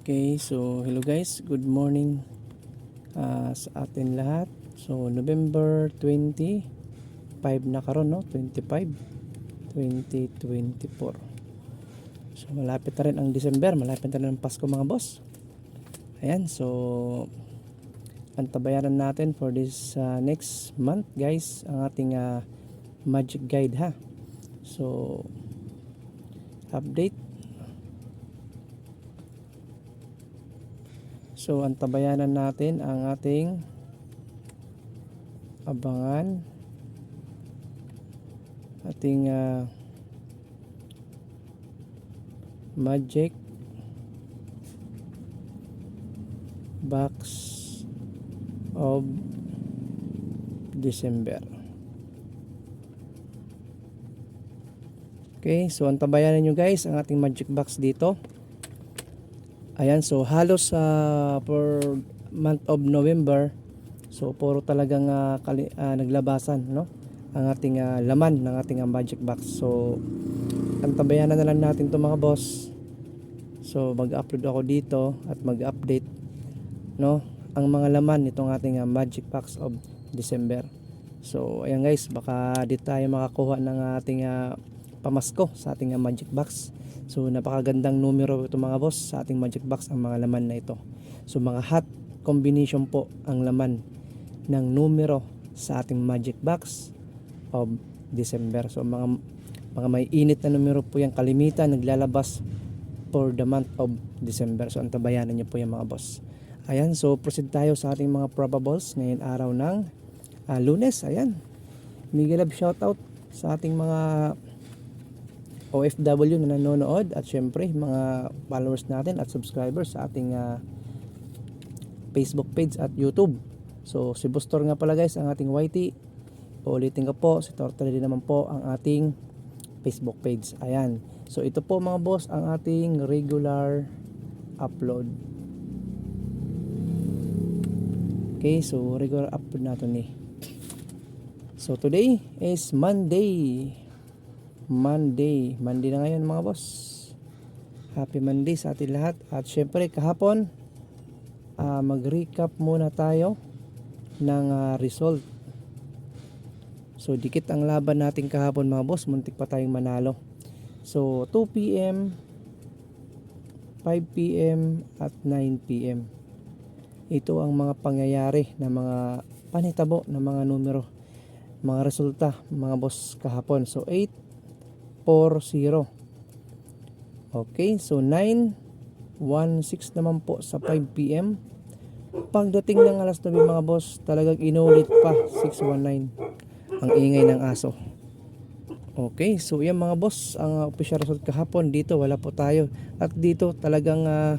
Okay, so hello guys, good morning ah, sa atin lahat. So November 20, 5 na karon no, 25, 2024. So malapit na rin ang December, malapit na rin ang Pasko mga boss. Ayan, so ang tabayaran natin for this ah, next month guys, ang ating ah, magic guide ha. So update So, ang tabayanan natin ang ating abangan ating ah, magic box of December. Okay, so ang tabayanan nyo guys, ang ating magic box dito. Ayan, so halos sa for month of November, so puro talagang ah, kali- ah, naglabasan, no? Ang ating ah, laman ng ating ah, magic box. So, ang tabayanan na lang natin to mga boss. So, mag-upload ako dito at mag-update, no? Ang mga laman nitong ating ah, magic box of December. So, ayan guys, baka di tayo makakuha ng ating ah, pamasko sa ating ah, magic box. So napakagandang numero ito mga boss sa ating magic box ang mga laman na ito. So mga hot combination po ang laman ng numero sa ating magic box of December. So mga mga may init na numero po yung kalimitan naglalabas for the month of December. So antabayanan niyo po yung mga boss. Ayan, so proceed tayo sa ating mga probables ngayon araw ng ah, lunes. Ayan. Miguel Love shoutout sa ating mga OFW na nanonood at syempre mga followers natin at subscribers sa ating ah, Facebook page at YouTube. So si Bustor nga pala guys ang ating YT. Uulitin ko po, si Tortilla din naman po ang ating Facebook page. Ayan. So ito po mga boss ang ating regular upload. Okay, so regular upload natin ni. So today is Monday. Monday. Monday na ngayon mga boss. Happy Monday sa ating lahat. At syempre kahapon, ah, mag-recap muna tayo ng ah, result. So dikit ang laban natin kahapon mga boss. Muntik pa tayong manalo. So 2 p.m., 5 p.m. at 9 p.m. Ito ang mga pangyayari na mga panitabo na mga numero mga resulta mga boss kahapon so 8 4-0. Okay, so 9-1-6 naman po sa 5pm. Pagdating ng alas 9 mga boss, talagang inulit pa 619 ang ingay ng aso. Okay, so yan mga boss, ang official result kahapon dito wala po tayo. At dito talagang uh,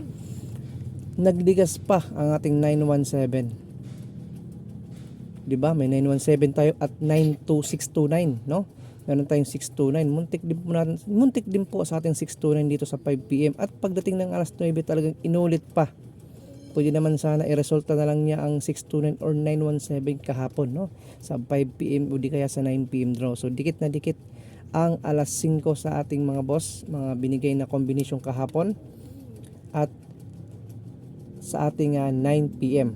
nagdigas pa ang ating 917. 'Di ba? May 917 tayo at 92629, no? Meron tayong 629. Muntik din po natin, muntik din po sa ating 629 dito sa 5 PM at pagdating ng alas 9 talagang inulit pa. Pwede naman sana i-resulta na lang niya ang 629 or 917 kahapon no sa 5 PM o di kaya sa 9 PM draw. So dikit na dikit ang alas 5 sa ating mga boss, mga binigay na combination kahapon at sa ating ah, 9 PM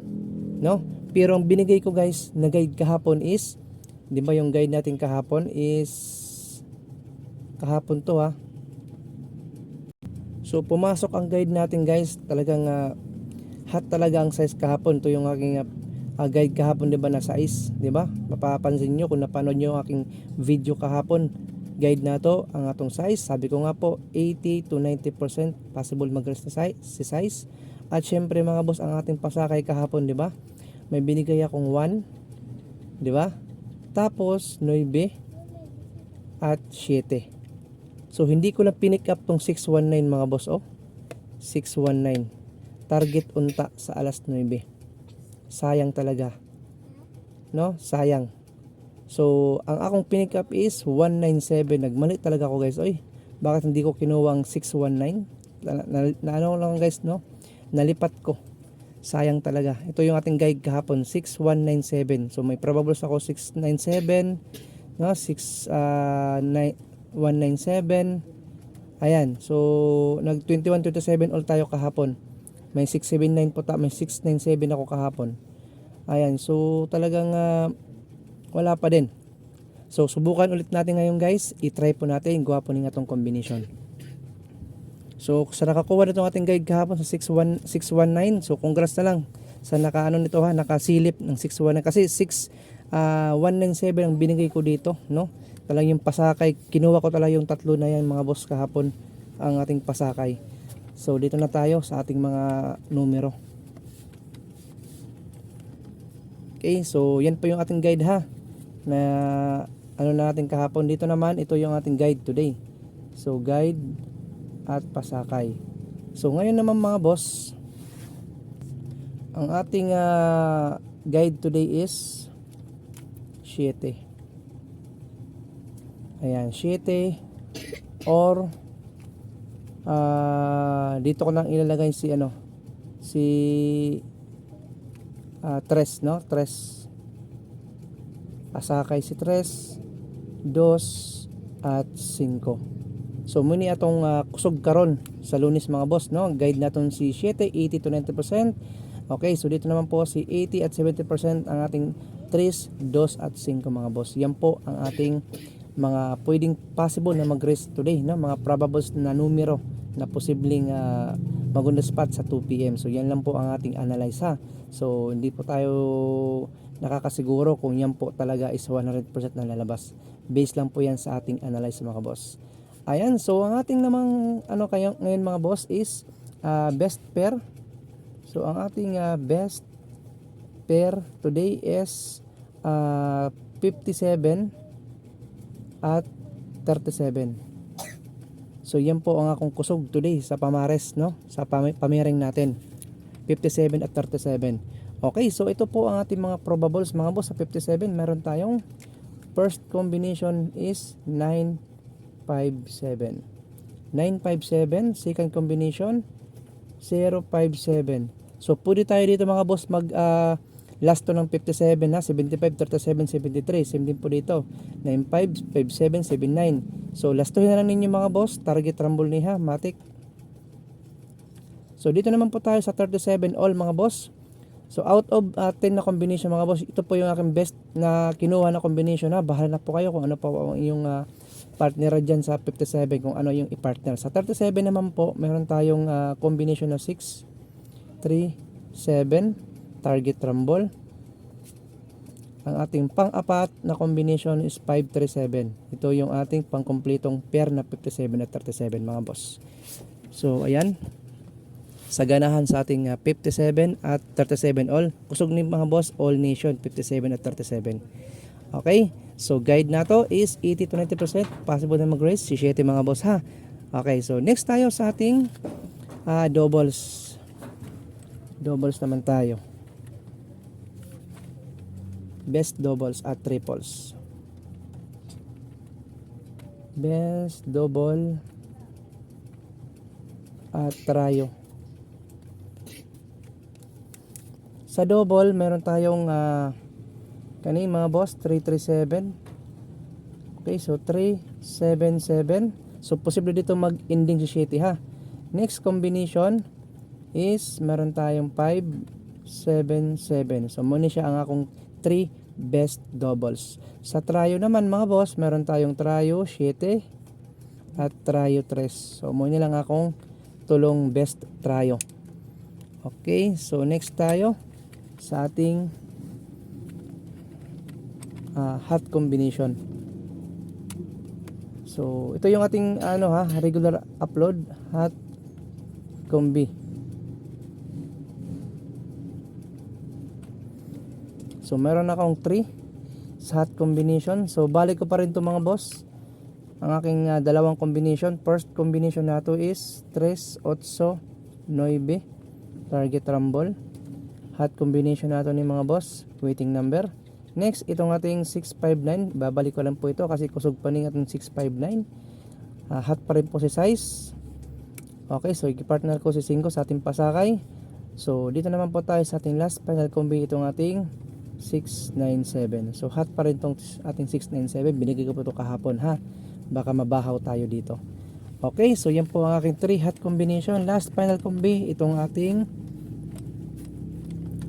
no? Pero ang binigay ko guys na guide kahapon is Di ba yung guide natin kahapon is kahapon to ha. So pumasok ang guide natin guys, talagang uh, hot talaga ang size kahapon. To yung aking uh, guide kahapon 'di ba na size, 'di ba? Mapapansin niyo kung napanood niyo aking video kahapon. Guide na to, ang atong size, sabi ko nga po 80 to 90% possible mag-rest size, si size. At syempre mga boss, ang ating pasakay kahapon, 'di ba? May binigay akong 1, 'di ba? Tapos, 9 at 7. So, hindi ko lang pinick up tong 619 mga boss, oh. 619. Target unta sa alas 9. Sayang talaga. No? Sayang. So, ang akong pinick up is 197. Nagmali talaga ako guys. Oy, bakit hindi ko kinuha ang 619? Na, na, na ano lang guys, no? Nalipat ko sayang talaga. Ito yung ating guide kahapon, 6197. So may probables ako 697, no, 6 uh, 197. Ayan. So nag 2127 all tayo kahapon. May 679 po ta, may 697 ako kahapon. Ayan, so talagang ah, wala pa din. So subukan ulit natin ngayon guys, i-try po natin gawa po ng atong combination. So sa nakakuha nito ating guide kahapon sa 61 619, so congrats na lang sa nakaano nito ha, nakasilip ng 619 kasi 6 ah, 197 ang binigay ko dito, no? Talagang yung pasakay, kinuha ko talaga yung tatlo na yan mga boss kahapon ang ating pasakay. So dito na tayo sa ating mga numero. Okay, so yan po yung ating guide ha. Na ano na natin kahapon dito naman, ito yung ating guide today. So guide at pasakay. So ngayon naman mga boss, ang ating ah, guide today is 7. Ayan, 7 or ah dito ko nang ilalagay si ano si ah, tres no tres pasakay si tres dos at 5 so muni atong ah, kusog karon sa lunes mga boss no? Guide naton si 7 80 to 90% okay so dito naman po si 80 at 70% ang ating 3 2 at 5 mga boss. Yan po ang ating mga pwedeng possible na mag-race today no? Mga probables na numero na posibleng uh, mag spot sa 2 PM so yan lang po ang ating analyze ha? So hindi po tayo nakakasiguro kung yan po talaga is 100% na lalabas. Based lang po yan sa ating analyze mga boss ayan so ang ating namang ano kayo ngayon mga boss is uh, best pair so ang ating uh, best pair today is uh, 57 at 37. So yan po ang akong kusog today sa pamares no, sa pam- pamiring natin. 57 at 37. Okay, so ito po ang ating mga probables mga boss sa 57. Meron tayong first combination is 957. 957, second combination 057. So pwede tayo dito mga boss mag ah, last to ng 57 na 75, 37, 73 same din po dito. 95, 57, 79 so last to na lang ninyo mga boss. Target rumble ni ha matic. So dito naman po tayo sa 37 all mga boss. So out of uh, 10 na combination mga boss ito po yung aking best na kinuha na combination ha? Bahala na po kayo kung ano po ang iyong uh, partner dyan sa 57 kung ano yung i-partner sa 37 naman po meron tayong uh, combination na 6 3, 7 target rumble. Ang ating pang-apat na combination is 537. Ito yung ating pangkumpletong pair na 57 at 37 mga boss. So ayan. Sa ganahan sa ating uh, 57 at 37 all. Kusog ni mga boss all nation 57 at 37. Okay? So guide na to is 80 to 90% possible na mag-raise si 7 mga boss ha. Okay, so next tayo sa ating uh, doubles. Doubles naman tayo best doubles at triples best double at trio sa double meron tayong uh, kani mga boss 337 okay so 377 so posible dito mag ending si Shitty ha next combination is meron tayong 577 so muna siya ang akong 3 best doubles. Sa trio naman mga boss, meron tayong trio 7 at trio 3. So muna lang akong tulong best trio. Okay, so next tayo sa ating uh, hot combination. So ito yung ating ano ha, regular upload hot combi. So meron akong 3 sa hot combination. So balik ko pa rin to mga boss. Ang aking uh, dalawang combination. First combination nato is 3, 8, 9. Target rumble. Hot combination nato ni mga boss. Waiting number. Next, itong ating 659. Babalik ko lang po ito kasi kusog pa ning ating 659. Uh, hot pa rin po si size. Okay, so i-partner ko si 5 sa ating pasakay. So, dito naman po tayo sa ating last final combi itong ating 697 so hot pa rin tong ating 697 binigay ko po ito kahapon ha baka mabahaw tayo dito okay so yan po ang aking 3 hot combination last final combi itong ating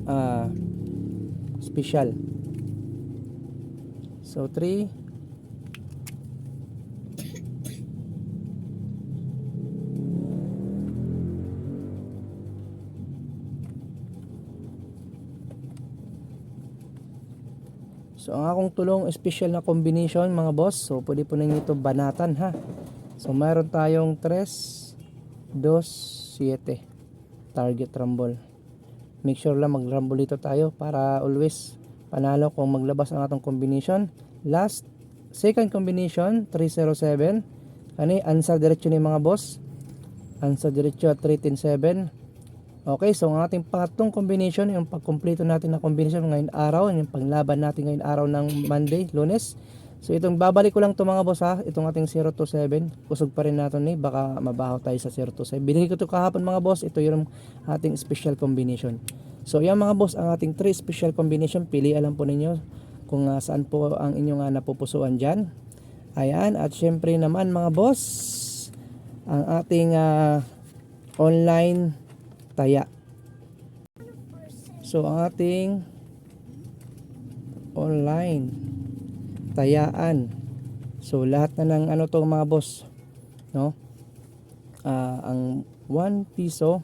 ah, special. So 3 So ang akong tulong special na combination mga boss. So pwede po ninyo ito banatan ha. So mayroon tayong 3, 2, 7 target rumble. Make sure lang mag-rumble dito tayo para always panalo kung maglabas ang atong combination. Last, second combination, 307. Ano answer diretso ni mga boss. Answer diretso at 317. Okay, so ang ating pangatlong combination, yung pagkumpleto natin na combination ngayon araw, yung panglaban natin ngayon araw ng Monday, Lunes. So itong babalik ko lang to mga boss ha, itong ating 027, kusog pa rin natin eh, baka mabaho tayo sa 027. Binili ko to kahapon mga boss, ito yung ating special combination. So yan mga boss, ang ating 3 special combination, pili alam po ninyo kung ah, saan po ang inyong uh, napupusuan dyan. Ayan, at syempre naman mga boss, ang ating ah, online taya. So ang ating online tayaan. So lahat na ng ano to mga boss, no? Ah, ang 1 piso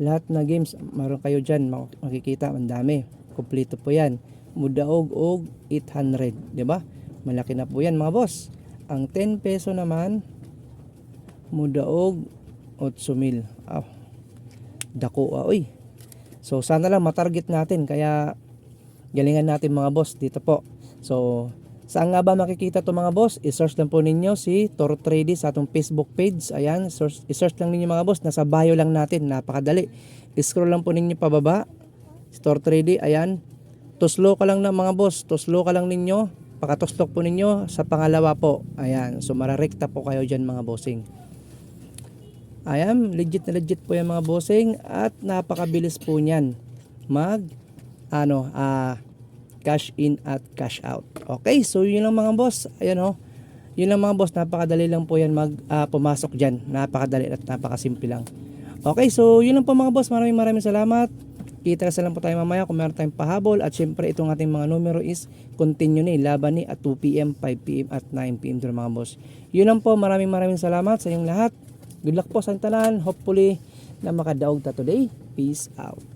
lahat na games meron kayo diyan makikita ang dami. Kumpleto po 'yan. Mudaog og 800, 'di ba? Malaki na po 'yan mga boss. Ang 10 peso naman mudaog 8,000. Ah, dako ah, oy. So sana lang matarget natin kaya galingan natin mga boss dito po. So saan nga ba makikita to mga boss? I-search lang po ninyo si Toro Trading sa atong Facebook page. Ayan, search, i-search lang ninyo mga boss. Nasa bio lang natin, napakadali. I-scroll lang po ninyo pababa. Si Toro Trading, ayan. Tuslo ka lang na mga boss. Tuslo ka lang ninyo. Pakatuslok po ninyo sa pangalawa po. Ayan, so mararekta po kayo dyan mga bossing. Ayan, legit na legit po yan mga bossing at napakabilis po niyan mag ano ah cash in at cash out. Okay, so yun lang mga boss. Ayan oh. Yun lang mga boss, napakadali lang po yan mag ah, pumasok diyan. Napakadali at napakasimple lang. Okay, so yun lang po mga boss. Maraming maraming salamat. Kita sa lang po tayo mamaya kung meron tayong pahabol at syempre itong ating mga numero is continue ni laban ni at 2pm, 5pm at 9pm doon mga boss. Yun lang po, maraming maraming salamat sa inyong lahat. Good luck po sa tanan. Hopefully na makadaog ta today. Peace out.